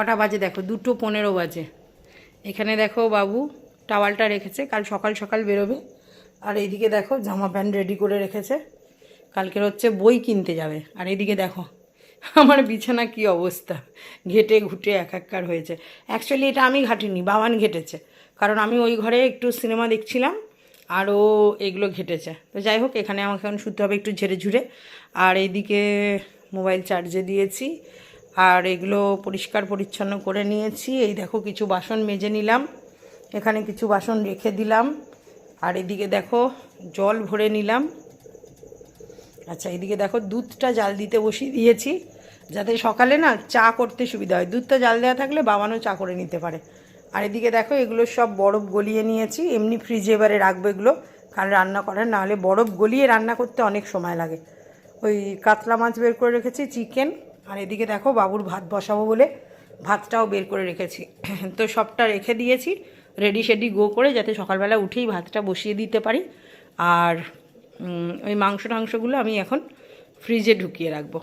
কটা বাজে দেখো? দুটো পনেরো বাজে। এখানে দেখো বাবু টাওয়ালটা রেখেছে, কাল সকাল সকাল বেরোবে। আর এইদিকে দেখো জামা প্যান্ট রেডি করে রেখেছে। কালকের হচ্ছে বই কিনতে যাবে। আর এদিকে দেখো, আমার বিছানা কি অবস্থা? ঘেটে ঘুটে এক এককার হয়েছে। অ্যাকচুয়ালি এটা আমি ঘাটিনি, বাবান ঘেটেছে। কারণ আমি ওই ঘরে একটু সিনেমা দেখছিলাম, আর ও এগুলো ঘেটেছে। তো যাই হোক, এখানে আমাকে এখন শুতে হবে একটু ঝেড়ে ঝুড়ে। আর এইদিকে মোবাইল চার্জে দিয়েছি। আর এগুলো পরিষ্কার পরিচ্ছন্ন করে নিয়েছি। এই দেখো কিছু বাসন মেজে নিলাম। এখানে কিছু বাসন রেখে দিলাম। আর এদিকে দেখো জল ভরে নিলাম। আচ্ছা এদিকে দেখো দুধটা জাল দিতে বসিয়ে দিয়েছি। যাতে সকালে না চা করতে সুবিধা হয়। দুধটা জাল দেওয়া থাকলে বাবানও চা করে নিতে পারে। আর এদিকে দেখো এগুলো সব বরফ গলিয়ে নিয়েছি। এমনি ফ্রিজে এবারে রাখব এগুলো। কারণ রান্না করার নাহলে বরফ গলিয়ে রান্না করতে অনেক সময় লাগে। ওই কাতলা মাছ বের করে রেখেছি, চিকেন। আর এদিকে দেখো বাবুর ভাত বসাবো বলে ভাতটাও বের করে রেখেছি। তো সবটা রেখে দিয়েছি রেডি শেডি গো করে যাতে সকালবেলা উঠেই ভাতটা বসিয়ে দিতে পারি। আর ওই মাংস টাংসগুলো আমি এখন ফ্রিজে ঢুকিয়ে রাখব।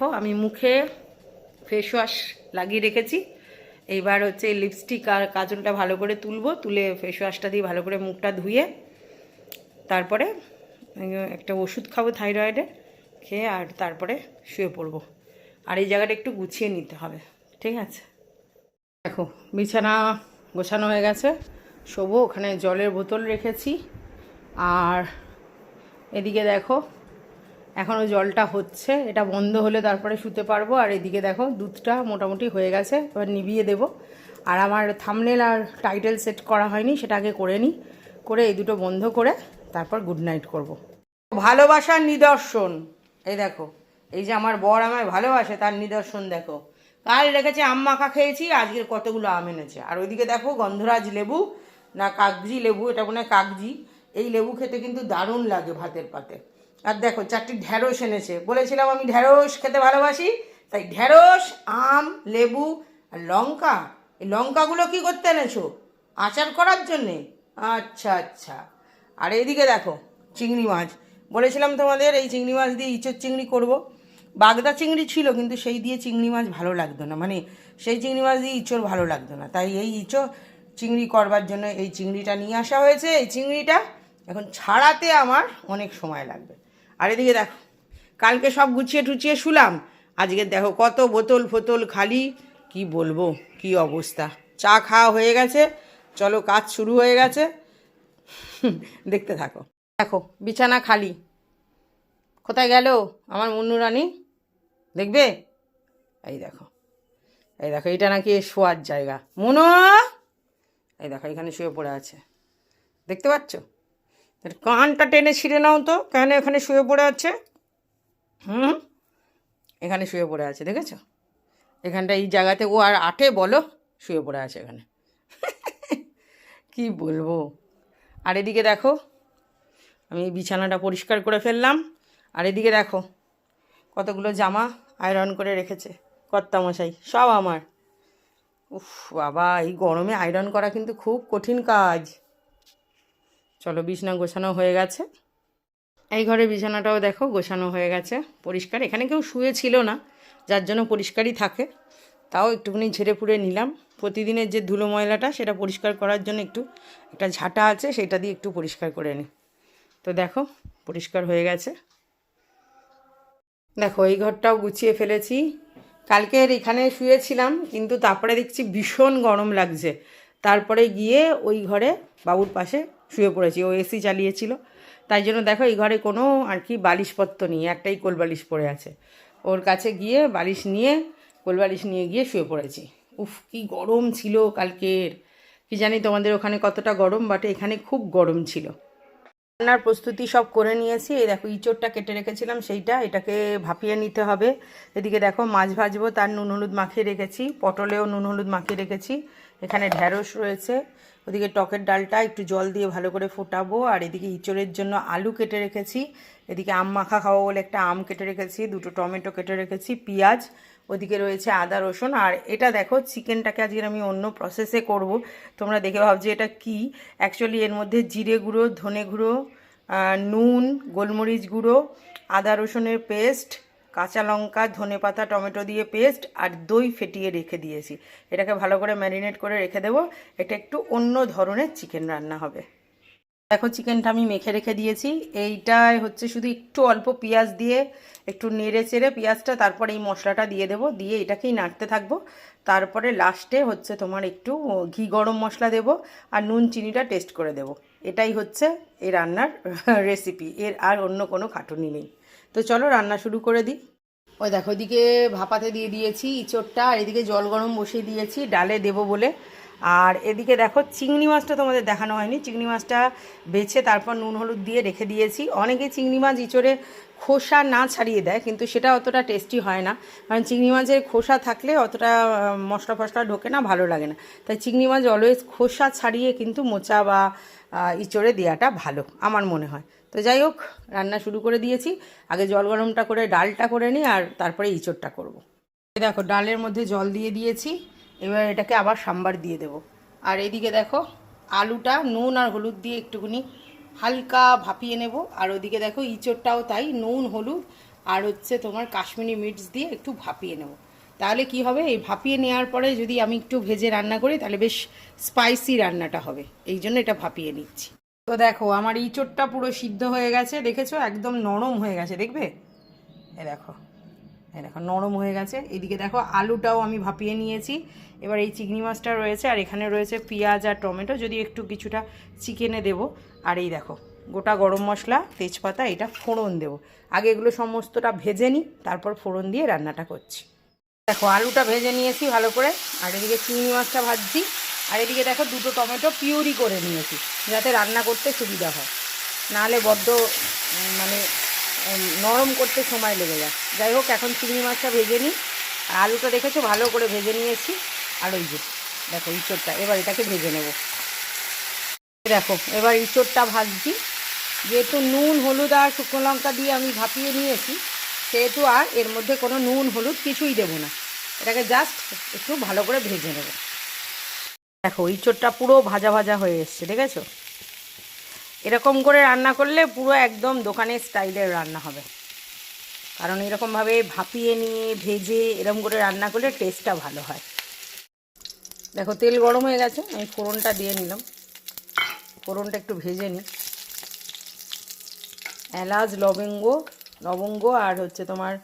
আমি মুখে ফেস ওয়াশ লাগিয়ে রেখেছি। এইবার হচ্ছে লিপস্টিক আর কাজলটা ভালো করে তুলবো, তুলে ফেস ওয়াশটা দিয়ে ভালো করে মুখটা ধুয়ে, তারপরে একটা ওষুধ খাব থাইরয়েডের খেয়ে আর তারপরে শুয়ে পড়ব। আর এই জায়গাটা একটু গুছিয়ে নিতে হবে, ঠিক আছে? দেখো, বিছানা গোছানো হয়ে গেছে। শোবো, ওখানে জলের বোতল রেখেছি। আর এদিকে দেখো এখনও জলটা হচ্ছে। এটা বন্ধ হলে তারপরে শুতে পারব। আর এদিকে দেখো, দুধটা মোটামুটি হয়ে গেছে, এবার নিভিয়ে দেবো। আর আমার থামনেল আর টাইটেল সেট করা হয়নি, সেটা আগে করে নিই। করে এই দুটো বন্ধ করে তারপর গুড নাইট করব। ভালোবাসার নিদর্শন, এই দেখো, এই যে আমার বর আমায় ভালোবাসে, তার নিদর্শন দেখো। কাল রেখেছে আম মাখা খেয়েছি, আজকের কতগুলো আম এনেছে। আর ওইদিকে দেখো, গন্ধরাজ লেবু না কাগজি লেবু, এটা মনে হয় কাগজি এই লেবু খেতে কিন্তু দারুণ লাগে ভাতের পাতে। আর দেখো, চারটি ঢ্যাঁড়স এনেছে। বলেছিলাম আমি ঢ্যাঁড়স খেতে ভালোবাসি, তাই ঢ্যাঁড়স, আম, লেবু আর লঙ্কা। এই লঙ্কাগুলো কি করতে এনেছো? আচার করার জন্যে? আচ্ছা আচ্ছা। আর এইদিকে দেখো, চিংড়ি মাছ। বলেছিলাম তোমাদের এই চিংড়ি মাছ দিয়ে ইঁচড় চিংড়ি করব। বাগদা চিংড়ি ছিল, কিন্তু সেই দিয়ে চিংড়ি মাছ ভালো লাগতো না। মানে সেই চিংড়ি মাছ দিয়ে ইঁচড় ভালো লাগতো না। তাই এই ইঁচড় চিংড়ি করবার জন্য এই চিংড়িটা নিয়ে আসা হয়েছে। এই চিংড়িটা এখন ছাড়াতে আমার অনেক সময় লাগবে। আর এদিকে দেখো, কালকে সব গুছিয়ে টুচিয়ে শুলাম। আজকে দেখো কত বোতল ফোতল খালি। কি বলব, কি অবস্থা। চা খাওয়া হয়ে গেছে। চলো কাজ শুরু হয়ে গেছে। দেখতে থাকো। দেখো, বিছানা খালি। কোথায় গেল আমার মুন্নু রানী? দেখবে? এই দেখো। এই দেখো, এটা নাকি শোয়ার জায়গা। মুনো! এই দেখো, এখানে শুয়ে পড়ে আছে। দেখতে পাচ্ছ? কানটা টেনে ছিঁড়ে নাও তো। কেন এখানে শুয়ে পড়ে আছে? হুম? এখানে শুয়ে পড়ে আছে, দেখেছ? এখানটা এই জায়গাতে ও আর আটে বলো, শুয়ে পড়ে আছে এখানে। কি বলব? আর এদিকে দেখো, আমি বিছানাটা পরিষ্কার করে ফেললাম। আর এদিকে দেখো, কতগুলো জামা আয়রন করে রেখেছে কর্তামশাই, সব আমার। উফ বাবা, এই গরমে আয়রন করা কিন্তু খুব কঠিন কাজ। চলো বিছানা গোছানো হয়ে গেছে। এই ঘরে বিছানাটাও দেখো গোছানো হয়ে গেছে, পরিষ্কার। এখানে কেউ শুয়েছিল না, যার জন্য পরিষ্কারই থাকে। তাও একটুখানি ঝেড়ে ফুড়ে নিলাম। প্রতিদিনের যে ধুলো ময়লাটা, সেটা পরিষ্কার করার জন্য একটু, একটা ঝাঁটা আছে, সেটা দিয়ে একটু পরিষ্কার করে নিই। তো দেখো, পরিষ্কার হয়ে গেছে। দেখো, এই ঘরটাও গুছিয়ে ফেলেছি। কালকের এখানে শুয়েছিলাম, কিন্তু তারপরে দেখছি ভীষণ গরম লাগছে। তারপরে গিয়ে ওই ঘরে বাবুর পাশে শুয়ে পড়েছি, ও এসি চালিয়েছিল। তাই জন্য দেখো, এই ঘরে কোনো আর কি বালিশপত্র নেই, একটাই কোল বালিশ পড়ে আছে। ওর কাছে গিয়ে বালিশ নিয়ে কোল বালিশ নিয়ে গিয়ে শুয়ে পড়েছি। উফ, কি গরম ছিল কালকের। কি জানি তোমাদের ওখানে কতটা গরম বাট এখানে খুব গরম ছিল। রান্নার প্রস্তুতি সব করে নিয়েছি। এই দেখো, ইঁচড়টা কেটে রেখেছিলাম সেইটা, এটাকে ভাপিয়ে নিতে হবে। এদিকে দেখো, মাছ ভাজবো, তার নুন হলুদ মাখিয়ে রেখেছি, পটলেও নুন হলুদ মাখিয়ে রেখেছি। এখানে ঢ্যাঁড়স রয়েছে। ওদিকে টকের ডালটা একটু জল দিয়ে ভালো করে ফোটাবো, আর এদিকে ইঁচড়ের জন্য আলু কেটে রেখেছি। এদিকে আম মাখা খাওয়া বলে একটা আম কেটে রেখেছি, দুটো টমেটো কেটে রেখেছি, পেঁয়াজ ওদিকে রয়েছে আদা, রসুন। আর এটা দেখো, চিকেনটাকে আজকে আমি অন্য প্রসেসে করব। তোমরা দেখে ভাবছি এটা কি? অ্যাকচুয়ালি এর মধ্যে জিরে গুঁড়ো, ধনে গুঁড়ো নুন, গোলমরিচ গুঁড়ো, আদা, রসুনের পেস্ট কাঁচা লঙ্কা, ধনে পাতা, টমেটো দিয়ে পেস্ট আর দই ফেটিয়ে রেখে দিয়েছি। এটাকে ভালো করে ম্যারিনেট করে রেখে দেবো। এটা একটু অন্য ধরনের চিকেন রান্না হবে। দেখো, চিকেনটা আমি মেখে রেখে দিয়েছি। এইটাই হচ্ছে শুধু একটু অল্প পেঁয়াজ দিয়ে একটু নেড়ে চেড়ে পেঁয়াজটা, তারপরে এই মশলাটা দিয়ে দেবো। দিয়ে এটাকেই নাড়তে থাকব। তারপরে লাস্টে হচ্ছে তোমার একটু ঘি গরম মশলা দেব আর নুন, চিনিটা টেস্ট করে দেব। এটাই হচ্ছে এই রান্নার রেসিপি। এর আর অন্য কোনো খাটুনি নেই। তো চলো, রান্না শুরু করে দিই। ওই দেখো, এদিকে ভাপাতে দিয়ে দিয়েছি ইঁচড়টা, আর এদিকে জল গরম বসিয়ে দিয়েছি। ডালে দেবো বলে আর এদিকে দেখো, চিংড়ি মাছটা তোমাদের দেখানো হয়নি। চিংড়ি মাছটা বেছে তারপর নুন, হলুদ দিয়ে রেখে দিয়েছি। অনেকে চিংড়ি মাছ ইঁচড়ে খোসা না ছাড়িয়ে দেয়, কিন্তু সেটা অতটা টেস্টি হয় না। কারণ চিংড়ি মাছের খোসা থাকলে অতটা মশলা ফসলা ঢোকে না, ভালো লাগে না। তাই চিংড়ি মাছ অলওয়েজ খোসা ছাড়িয়ে কিন্তু মোচা বা ইঁচড়ে দেওয়াটা ভালো, আমার মনে হয়। তো যাই হোক, রান্না শুরু করে দিয়েছি। আগে জল গরমটা করে, ডালটা করে নিই আর তারপরে ইঁচড়টা করব। দেখো, ডালের মধ্যে জল দিয়ে দিয়েছি। এবার এটাকে আবার সাম্বার দিয়ে দেবো। আর এদিকে দেখো, আলুটা, নুন আর হলুদ দিয়ে একটুখানি হালকা ভাপিয়ে নেব। আর ওদিকে দেখো, ইঁচড়টাও তাই, নুন, হলুদ আর হচ্ছে তোমার কাশ্মীরি মির্চ দিয়ে একটু ভাপিয়ে নেব। তাহলে কি হবে, এই ভাপিয়ে নেওয়ার পরে যদি আমি একটু ভেজে রান্না করি, তাহলে বেশ স্পাইসি রান্নাটা হবে। এই জন্য এটা ভাপিয়ে নিচ্ছি। তো দেখো, আমার ইঁচড়টা পুরো সিদ্ধ হয়ে গেছে, দেখেছ? একদম নরম হয়ে গেছে, দেখবে? এ দেখো। দেখো, নরম হয়ে গেছে। এদিকে দেখো, আলুটাও আমি ভাপিয়ে নিয়েছি। এবার এই চিংড়ি মাছটা রয়েছে, আর এখানে রয়েছে পেঁয়াজ আর টমেটো। যদি একটু কিছুটা চিকেনে দেব, আর এই দেখো, গোটা গরম মশলা, তেজপাতা, এটা ফোড়ন দেব। আগে এগুলো সমস্তটা ভেজে নিই, তারপর ফোড়ন দিয়ে রান্নাটা করছি। দেখো, আলুটা ভেজে নিয়েছি ভালো করে, আর এদিকে চিংড়ি মাছটা ভাজছি। আর এদিকে দেখো, দুটো টমেটো পিউরি করে নিয়েছি, যাতে রান্না করতে সুবিধা হয়। নাহলে বড্ড মানে নরম করতে সময় লেগে যায়। যাই হোক, এখন চিংড়ি মাছটা ভেজে নিই। আর আলুটা রেখেছো, ভালো করে ভেজে নিয়েছি। আর ওই যে, দেখো ইঁচড়টা, এবার এটাকে ভেজে নেব। দেখো, এবার ইঁচড়টা ভাজছি। যেহেতু নুন, হলুদ আর শুকনো লঙ্কা দিয়ে আমি ভাপিয়ে নিয়েছি, সেহেতু আর এর মধ্যে কোনো নুন, হলুদ কিছুই দেবো না। এটাকে জাস্ট একটু ভালো করে ভেজে নেব। দেখো, ইঁচড়টা পুরো ভাজা ভাজা হয়ে এসছে, দেখেছ? এরকম করে রান্না করলে পুরো একদম দোকানের স্টাইলের রান্না হবে। কারণ এরকমভাবে ভাপিয়ে নিয়ে, ভেজে এরকম করে রান্না করলে টেস্টটা ভালো হয়। দেখো, তেল গরম হয়ে গেছে, আমি ফোড়নটা দিয়ে নিলাম। ফোড়নটা একটু ভেজে নিই। এলাচ, লবঙ্গ লবঙ্গ আর হচ্ছে তোমার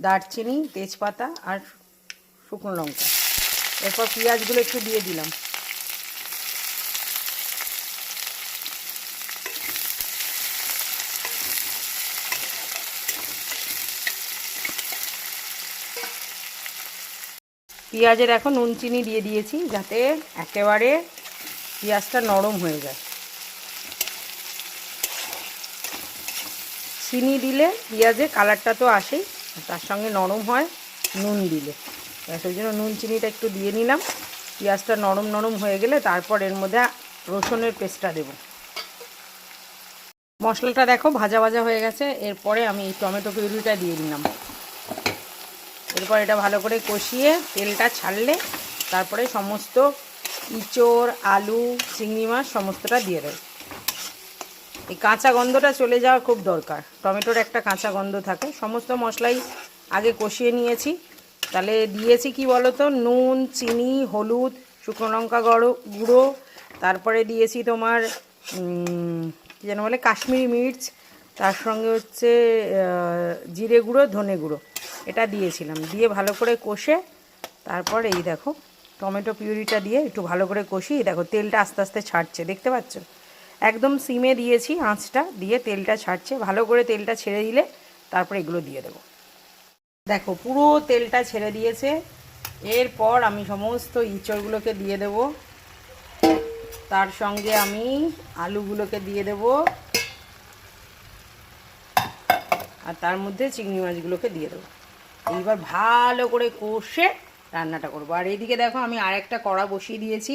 দারচিনি, তেজপাতা আর শুকনো লঙ্কা। এরপর পেঁয়াজগুলো একটু দিয়ে দিলাম। পেঁয়াজের এখন নুন, চিনি দিয়ে দিয়েছি যাতে একেবারে পেঁয়াজটা নরম হয়ে যায়। চিনি দিলে পেঁয়াজে কালারটা তো আসেই, তার সঙ্গে নরম হয় নুন দিলে। সেই জন্য নুন, চিনিটা একটু দিয়ে নিলাম। পেঁয়াজটা নরম নরম হয়ে গেলে তারপর এর মধ্যে রসুনের পেস্টটা দেব। মশলাটা দেখো ভাজা ভাজা হয়ে গেছে। এরপরে আমি টমেটো পিউরিটা দিয়ে নিলাম এরপর এটা ভালো করে কষিয়ে তেলটা ছাড়লে তারপরে সমস্ত ইঁচড়, আলু, চিংড়ি মাছ সমস্তটা দিয়ে দেয় এই কাঁচা গন্ধটা চলে যাওয়া খুব দরকার। টমেটোর একটা কাঁচা গন্ধ থাকে। সমস্ত মশলাই আগে কষিয়ে নিয়েছি। তাহলে দিয়েছি কি বলতো? নুন, চিনি, হলুদ, শুকনো লঙ্কা গড়ো, গুঁড়ো। তারপরে দিয়েছি তোমার কী যেন বলে, কাশ্মীরি মির্চ। তার সঙ্গে হচ্ছে জিরে গুঁড়ো, ধনে গুঁড়ো। এটা দিয়েছিলাম। দিয়ে ভালো করে কষে তারপর এই দেখো, টমেটো পিউরিটা দিয়ে একটু ভালো করে কষি দেখো তেলটা আস্তে আস্তে ছাড়ছে, দেখতে পাচ্ছ? একদম সিমে দিয়েছি আঁচটা, দিয়ে তেলটা ছাড়ছে, ভালো করে তেলটা ছেড়ে দিলে তারপর এগুলো দিয়ে দেবো। দেখো পুরো তেলটা ছেড়ে দিয়েছে, এরপর আমি সমস্ত ইঁচড়গুলোকে দিয়ে দেব। তার সঙ্গে আমি আলুগুলোকে দিয়ে দেব। আর তার মধ্যে চিংড়ি মাছগুলোকে দিয়ে দেবো। এইবার ভালো করে কষে রান্নাটা করব। আর এইদিকে দেখো আমি আরেকটা কড়া বসিয়ে দিয়েছি,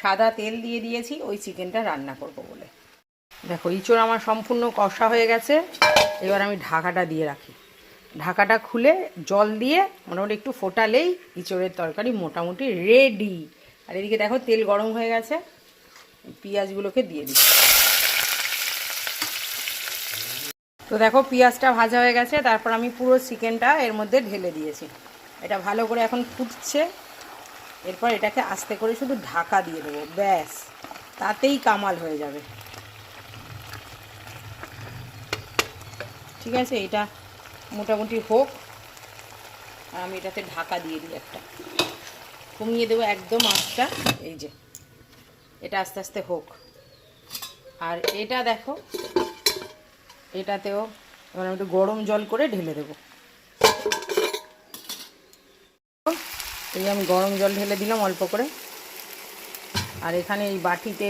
সাদা তেল দিয়ে দিয়েছি, ওই চিকেনটা রান্না করব বলে। দেখো, ইঁচড় আমার সম্পূর্ণ কষা হয়ে গেছে, এবার আমি ঢাকাটা দিয়ে রাখি। ঢাকাটা খুলে জল দিয়ে মোটামুটি একটু ফোটালেই ইঁচড়ের তরকারি মোটামুটি রেডি। আর এদিকে দেখো তেল গরম হয়ে গেছে, পেঁয়াজগুলোকে দিয়ে দিচ্ছি। তো দেখো, পেঁয়াজটা ভাজা হয়ে গেছে। তারপর আমি পুরো চিকেনটা এর মধ্যে ঢেলে দিয়েছি। এটা ভালো করে এখন ফুটছে। এরপর এটাকে আস্তে করে শুধু ঢাকা দিয়ে দেবো। ব্যাস, তাতেই কামাল হয়ে যাবে। ঠিক আছে, এটা মোটামুটি হোক। আর আমি এটাতে ঢাকা দিয়ে দিই একটা। কমিয়ে দেবো একদম আঁচটা। এই যে, এটা আস্তে আস্তে হোক। আর এটা দেখো এটাতেও এবার আমি একটু গরম জল করে ঢেলে দেবো। এই আমি গরম জল ঢেলে দিলাম অল্প করে। আর এখানে এই বাটিতে,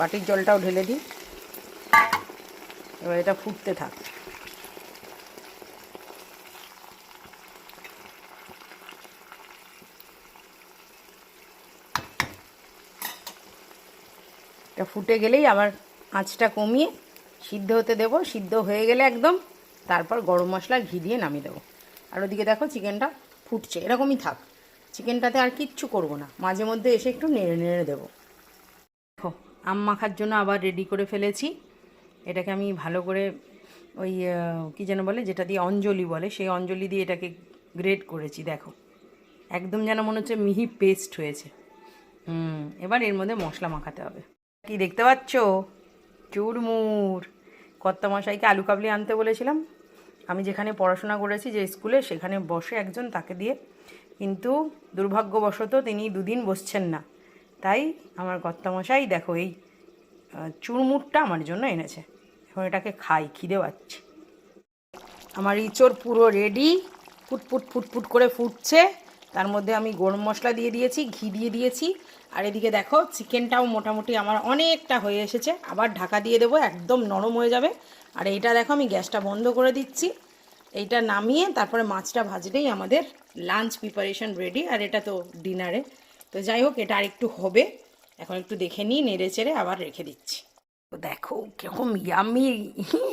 বাটির জলটাও ঢেলে দিই। এবার এটা ফুটতে থাক। এটা ফুটে গেলেই আবার আঁচটা কমিয়ে সিদ্ধ হতে দেবো, সিদ্ধ হয়ে গেলে একদম তারপর গরম মশলা, ঘি দিয়ে নামিয়ে দেবো। আর ওদিকে দেখো চিকেনটা ফুটছে, এরকমই থাক। চিকেনটাতে আর কিচ্ছু করব না, মাঝে মধ্যে এসে একটু নেড়ে নেড়ে দেবো। দেখো, আম মাখার জন্য আবার রেডি করে ফেলেছি। এটাকে আমি ভালো করে ওই কী যেন বলে, যেটা দিয়ে অঞ্জলি বলে, সেই অঞ্জলি দিয়ে এটাকে গ্রেড করেছি, দেখো। একদম যেন মনে হচ্ছে মিহি পেস্ট হয়েছে। হুম, এবার এর মধ্যে মশলা মাখাতে হবে। কি দেখতে পাচ্ছ? চুরমুর কর্তামশাইকে আলু কাবলি আনতে বলেছিলাম। আমি যেখানে পড়াশোনা করেছি, যে স্কুলে, সেখানে বসে একজন তাকে দিয়ে। কিন্তু দুর্ভাগ্যবশত তিনি দুদিন বসছেন না। তাই আমার কর্তামশাই, দেখো এই চুরমুরটা আমার জন্য এনেছে। এখন এটাকে খাই, খিদে পাচ্ছি। আমার ইঁচড় পুরো রেডি ফুটফুট ফুটফুট করে ফুটছে। তার মধ্যে আমি গরম মশলা দিয়ে দিয়েছি, ঘি দিয়ে দিয়েছি। আর এদিকে দেখো, চিকেনটাও মোটামুটি আমার অনেকটা হয়ে এসেছে। আবার ঢাকা দিয়ে দেবো, একদম নরম হয়ে যাবে। আর এইটা দেখো, আমি গ্যাসটা বন্ধ করে দিচ্ছি। এইটা নামিয়ে তারপরে মাছটা ভাজলেই আমাদের লাঞ্চ প্রিপারেশন রেডি। আর এটা তো ডিনারে। তো যাই হোক, এটা আর একটু হবে। এখন একটু দেখে নিই, নেড়ে চেড়ে আবার রেখে দিচ্ছি। তো দেখো কীরকম ইয়ামি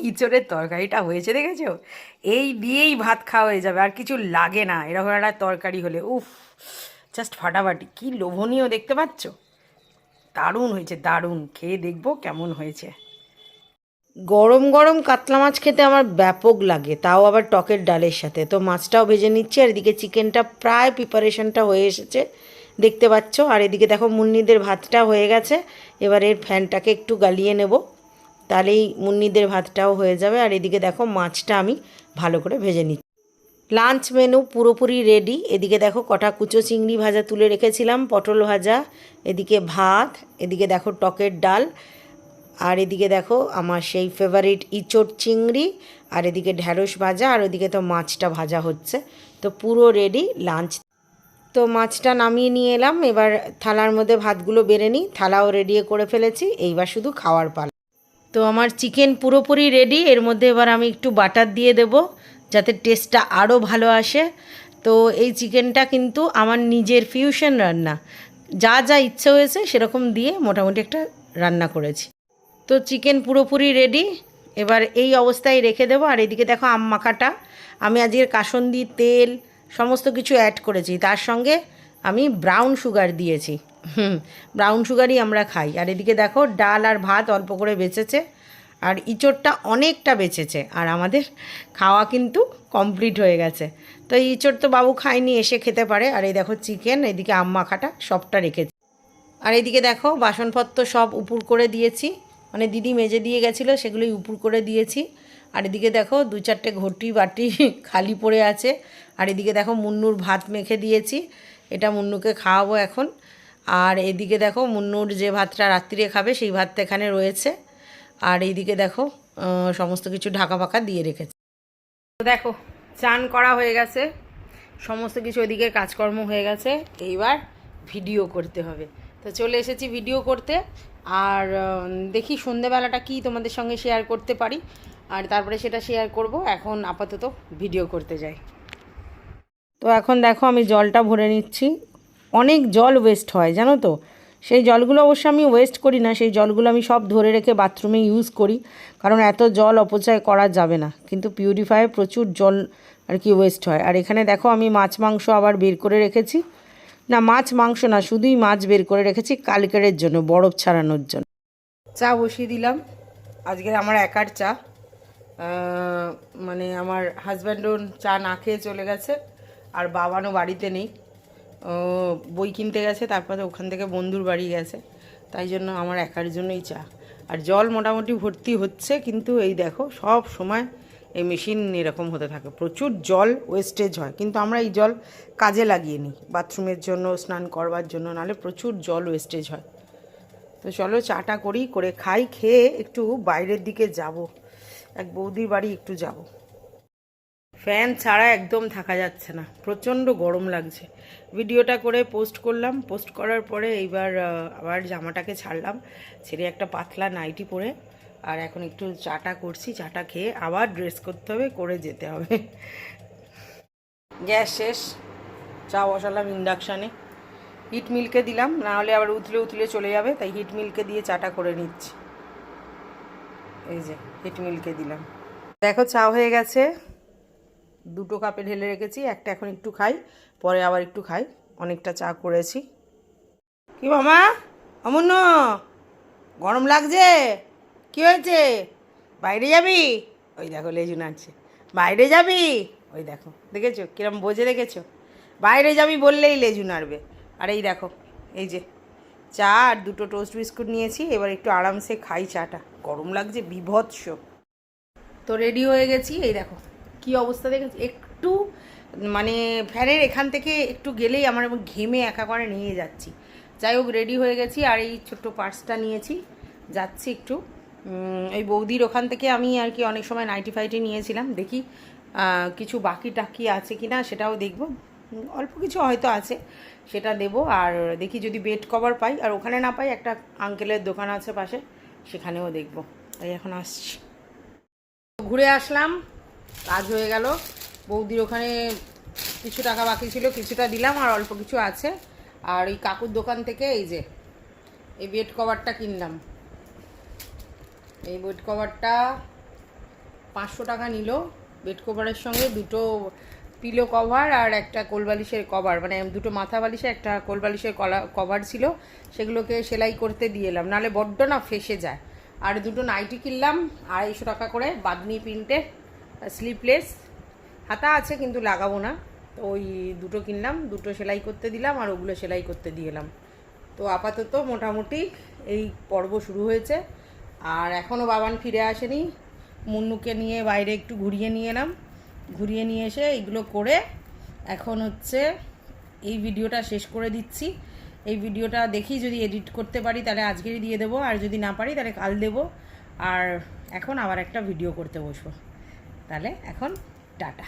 ইঁচড়ের তরকারিটা হয়েছে, দেখেছ? এই দিয়েই ভাত খাওয়া হয়ে যাবে, আর কিছু লাগে না। এরকম একটা তরকারি হলে, উফ জাস্ট ফাটাফাটি। কি লোভনীয়, দেখতে পাচ্ছ? দারুণ হয়েছে, দারুণ। খেয়ে দেখব কেমন হয়েছে। গরম গরম কাতলা মাছ খেতে আমার ব্যাপক লাগে, তাও আবার টকের ডালের সাথে। তো মাছটাও ভেজে নিচ্ছি, আর এদিকে চিকেনটা প্রায় প্রিপারেশনটা হয়ে এসেছে। দেখতে পাচ্ছ। আর এদিকে দেখো মুন্নিদের ভাতটা হয়ে গেছে। এবার এর ফ্যানটাকে একটু গালিয়ে নেব। তাহলেই মুন্নিদের ভাতটাও হয়ে যাবে। আর এদিকে দেখো মাছটা আমি ভালো করে ভেজে নিচ্ছি। লাঞ্চ মেনু পুরোপুরি রেডি। এদিকে দেখো কটা কুচো চিংড়ি ভাজা তুলে রেখেছিলাম, পটল ভাজা, এদিকে ভাত, এদিকে দেখো টকের ডাল, আর এদিকে দেখো আমার সেই ফেভারিট ইচোট চিংড়ি, আর এদিকে ঢ্যাঁড়স ভাজা, আর ওদিকে তো মাছটা ভাজা হচ্ছে। তো পুরো রেডি লাঞ্চ তো মাছটা নামিয়ে নিয়ে এলাম। এবার থালার মধ্যে ভাতগুলো বেড়ে নিই। থালাও রেডি করে ফেলেছি। এইবার শুধু খাওয়ার পালা। তো আমার চিকেন পুরোপুরি রেডি এর মধ্যে এবার আমি একটু বাটার দিয়ে দেব, যাতে টেস্টটা আরও ভালো আসে। তো এই চিকেনটা কিন্তু আমার নিজের ফিউশন রান্না। যা যা ইচ্ছে হয়েছে সেরকম দিয়ে মোটামুটি একটা রান্না করেছি। তো চিকেন পুরোপুরি রেডি এবার এই অবস্থায় রেখে দেবো। আর এদিকে দেখো আম মাখাটা। আমি আজকের কাসন্দি তেল সমস্ত কিছু অ্যাড করেছি। তার সঙ্গে আমি ব্রাউন সুগার দিয়েছি। হুম ব্রাউন সুগারই আমরা খাই। আর এদিকে দেখো, ডাল আর ভাত অল্প করে বেঁচেছে আর ইঁচড়টা অনেকটা বেঁচেছে আর আমাদের খাওয়া কিন্তু কমপ্লিট হয়ে গেছে। তো ইঁচড় তো বাবু খায়নি, এসে খেতে পারে। আর এই দেখো চিকেন এদিকে আম মাখাটা সবটা রেখেছি। আর এদিকে দেখো, বাসনপত্র সব উপুর করে দিয়েছি। মানে দিদি মেজে দিয়ে গেছিল, সেগুলোই উপুর করে দিয়েছি। আর এদিকে দেখো, দু চারটে ঘটি বাটি খালি পড়ে আছে। আর এদিকে দেখো মুন্নুর ভাত মেখে দিয়েছি। এটা মুন্নুকে খাওয়াবো এখন। আর এদিকে দেখো মুন্নুর যে ভাতটা রাত্রিরে খাবে, সেই ভাতটা এখানে রয়েছে। আর এইদিকে দেখো সমস্ত কিছু ঢাকা ফাঁকা দিয়ে রেখেছে। দেখো, চান করা হয়ে গেছে। সমস্ত কিছু ওইদিকে কাজকর্ম হয়ে গেছে। এইবার ভিডিও করতে হবে। তো চলে এসেছি ভিডিও করতে। আর দেখি সন্ধেবেলাটা কি তোমাদের সঙ্গে শেয়ার করতে পারি। আর তারপরে সেটা শেয়ার করব। এখন আপাতত ভিডিও করতে যাই। তো এখন দেখো আমি জলটা ভরে নিচ্ছি। অনেক জল ওয়েস্ট হয়, জানো তো? সেই জলগুলো অবশ্য আমি ওয়েস্ট করি না, সেই জলগুলো আমি সব ধরে রেখে বাথরুমে ইউজ করি। কারণ এত জল অপচয় করা যাবে না। কিন্তু পিউরিফায়ার প্রচুর জল আর কি ওয়েস্ট হয়। আর এখানে দেখো আমি মাছ মাংস আবার বের করে রেখেছি। না, মাছ মাংস না, শুধুই মাছ বের করে রেখেছি কালকেরের জন্য, বরফ ছাড়ানোর জন্য। চা বসিয়ে দিলাম। আজকে আমার একার চা। মানে আমার হাজব্যান্ডও চা না খেয়ে চলে গেছে। আর বাবানও বাড়িতে নেই। বই কিনতে গেছে, তারপরে ওখান থেকে বন্ধুর বাড়ি গেছে। তাই জন্য আমার একার জন্যই চা। আর জল মোটামুটি ভর্তি হচ্ছে, কিন্তু এই দেখো সব সময় এই মেশিন এরকম হতে থাকে। প্রচুর জল ওয়েস্টেজ হয়, কিন্তু আমরা এই জল কাজে লাগিয়ে নিই। বাথরুমের জন্য, স্নান করবার জন্য, নাহলে প্রচুর জল ওয়েস্টেজ হয়। তো চলো চাটা করি, করে খাই, খেয়ে একটু বাইরের দিকে যাব। এক বৌদির বাড়ি একটু যাব। ফ্যান ছাড়া একদম থাকা যাচ্ছে না। প্রচণ্ড গরম লাগছে। ভিডিওটা করে পোস্ট করলাম। পোস্ট করার পরে এইবার আবার জামাটাকে ছাড়লাম। ছেড়ে একটা পাতলা নাইটি পরে আর এখন একটু চাটা করছি। চাটা খেয়ে আবার ড্রেস করতে হবে, করে যেতে হবে। গ্যাস শেষ। চা বসালাম ইন্ডাকশানে হিট মিল্কে দিলাম। না হলে আবার উতলে উতলে চলে যাবে, তাই হিট মিল্কে দিয়ে চাটা করে নিচ্ছি। এই যে হিট মিল্কে দিলাম। দেখো, চা হয়ে গেছে। দুটো কাপে ঢেলে রেখেছি, একটা এখন একটু খাই, পরে আবার একটু খাই। অনেকটা চা করেছি। কি মামা অমূন্য গরম লাগছে? কি হয়েছে? বাইরে যাবি? ওই দেখো, লেজু নাচছে বাইরে যাবি? ওই দেখো, দেখেছ? কিরম বোঝে দেখেছ? বাইরে যাবি বললেই লেজু নাড়বে। আর এই দেখো, এই যে চা আর দুটো টোস্ট বিস্কুট নিয়েছি, এবার একটু আরামসে খাই চাটা। গরম লাগছে, বিভৎস। তো রেডি হয়ে গেছি, এই দেখো। কি অবস্থা দেখেছি? একটু মানে ফ্যানের এখান থেকে একটু গেলেই আমার ঘেমে একা করে নিয়ে যাচ্ছি। যাই হোক রেডি হয়ে গেছি আর এই ছোট্ট পার্সটা নিয়েছি। যাচ্ছি একটু। ওই বৌদির ওখান থেকে আমি আর কি অনেক সময় নাইটি ফাইটি নিয়েছিলাম। দেখি কিছু বাকি টাকি আছে কি না সেটাও দেখব। অল্প কিছু হয়তো আছে, সেটা দেব। আর দেখি যদি বেড কভার পাই। আর ওখানে না পাই, একটা আঙ্কেলের দোকান আছে পাশে, সেখানেও দেখব। তাই এখন আসছি। ঘুরে আসলাম। কাজ হয়ে গেল। বৌদির ওখানে কিছু টাকা বাকি ছিল, কিছুটা দিলাম আর অল্প কিছু আছে। আর এই কাকুর দোকান থেকে এই যে, এই বেড কভারটা কিনলাম। এই বেড কভারটা পাঁচশো টাকা নিল। বেড কভারের সঙ্গে দুটো পিলো কভার আর একটা কোলবালিশের কভার। মানে দুটো মাথা বালিশে, একটা কোলবালিশের কলা, কভার ছিল। সেগুলোকে সেলাই করতে দিয়ে এলাম। নাহলে বড্ড না ফেসে যায়। আর দুটো নাইটি কিনলাম, আড়াইশো টাকা করে বাদনি প্রিন্টে স্লিপলেস হাতা আছে, কিন্তু লাগাবো না। তো ওই দুটো কিনলাম, দুটো সেলাই করতে দিলাম, আর ওগুলো সেলাই করতে দিয়ে এলাম। তো আপাতত মোটামুটি এই পর্ব শুরু হয়েছে। আর এখনও বাবান ফিরে আসেনি। মুন্নুকে নিয়ে বাইরে একটু ঘুরিয়ে নিয়ে এলাম। ঘুরিয়ে নিয়ে এসে এইগুলো করে এখন হচ্ছে এই ভিডিওটা শেষ করে দিচ্ছি। এই ভিডিওটা দেখি যদি এডিট করতে পারি, তাহলে আজকেরই দিয়ে দেবো। আর যদি না পারি, তাহলে কাল দেবো। আর এখন আবার একটা ভিডিও করতে বসবো। তাহলে এখন টাটা।